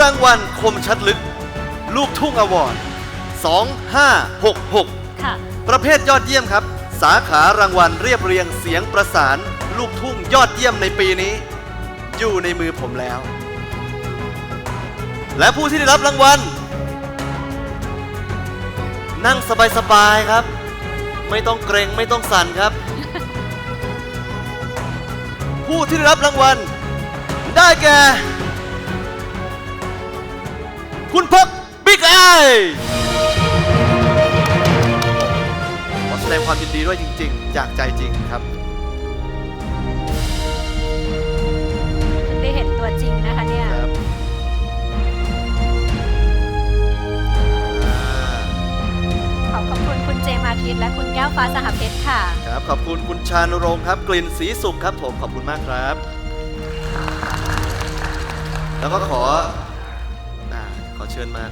รางวัลคมชัดลึก ลูกทุ่งอวอร์ด2566 ค่ะ ประเภทยอดเยี่ยมครับ สาขารางวัลเรียบเรียงเสียงประสาน ลูกทุ่งยอดเยี่ยมในปีนี้ อยู่ในมือผมแล้ว และผู้ที่ได้รับรางวัล นั่งสบายๆครับ ไม่ต้องเกรงไม่ต้องสั่นครับ ผู้ที่ได้รับรางวัล ได้แก่ คุณพกบิ๊กไอขอแสดงความยินดีด้วยจริง ๆ จากใจจริงครับ ได้เห็นตัวจริงนะคะเนี่ยครับอ่าขอบขอบคุณคุณเจมส์อาทิตย์และคุณแก้วฟ้าสหเพชรค่ะ ครับ ขอบคุณคุณชานุรงค์ครับ กลิ่นสีสุขครับผมขอบคุณมากครับ แล้วก็ขออาขอ เชิญมา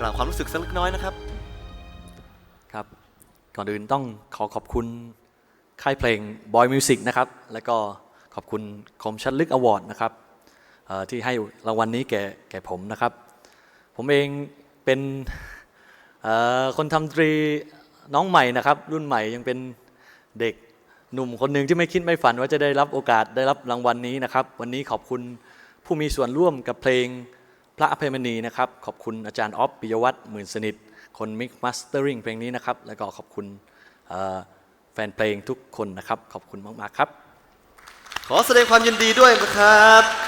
กล่าวความรู้สึกสักเล็กน้อยนะครับ ครับ ก่อนอื่นต้องขอขอบคุณค่ายเพลง Boy Music นะครับ แล้วก็ขอบคุณคมชัดลึกอวอร์ดนะครับที่ให้รางวัลนี้แก่แก่ผมนะครับ ผมเองเป็นคนทำดนตรีน้องใหม่นะครับ รุ่นใหม่ยังเป็นเด็กหนุ่มคนหนึ่งที่ไม่คิดไม่ฝันว่าจะได้รับโอกาสได้รับรางวัลนี้นะครับ วันนี้ขอบคุณผู้มีส่วนร่วมกับเพลง พระอภัยมณีนะครับ ขอบคุณอาจารย์ออฟปิยวัฒน์หมื่นสนิท คนมิกมาสเตอริงเพลงนี้นะครับ แล้วก็ขอบคุณแฟนเพลงทุกคนนะครับ ขอบคุณมาก ๆ ครับ ขอแสดงความยินดีด้วยนะครับ